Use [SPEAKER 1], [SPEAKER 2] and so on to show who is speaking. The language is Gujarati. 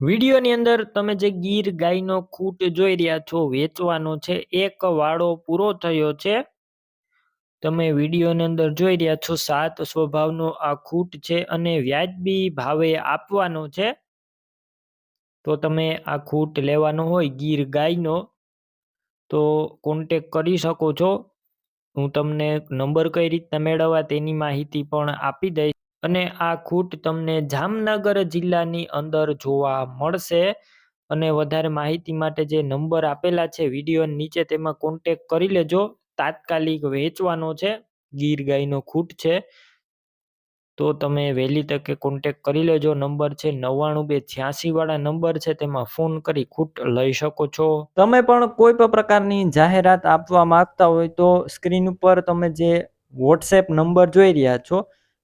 [SPEAKER 1] વિડીયોની અંદર તમે જે ગીર ગાયનો ખૂટ જોઈ રહ્યા છો, વેચવાનો છે, એક વાળો પૂરો થયો છે. તમે વિડીયોની અંદર જોઈ રહ્યા છો, સાત સ્વભાવનો આ ખૂટ છે અને વ્યાજબી ભાવે આપવાનો છે. તો તમે આ ખૂટ લેવાનો હોય, ગીર ગાયનો, તો કોન્ટેક કરી શકો છો. હું તમને નંબર કઈ રીતના મેળવવા તેની માહિતી પણ આપી દઈશ. અને આ ખૂટ તમને જામનગર જિલ્લાની અંદર જોવા મળશે. અને વધારે માહિતી માટે જે નંબર આપેલા છે, વીડિયો નીચે તેમાં કોન્ટેક કરી લેજો. તાત્કાલિક વેચવાનો છે, ગીર ગાયનો ખૂટ છે. તો તમે વહેલી તકે કોન્ટેક કરી લેજો. નંબર છે નવ્વાણું બે છ્યાસી વાળા નંબર છે, તેમાં ફોન કરી ખૂટ લઈ શકો છો. તમે પણ કોઈ પણ પ્રકારની જાહેરાત આપવા માંગતા હોય તો સ્ક્રીન ઉપર તમે જે વોટ્સએપ નંબર જોઈ રહ્યા છો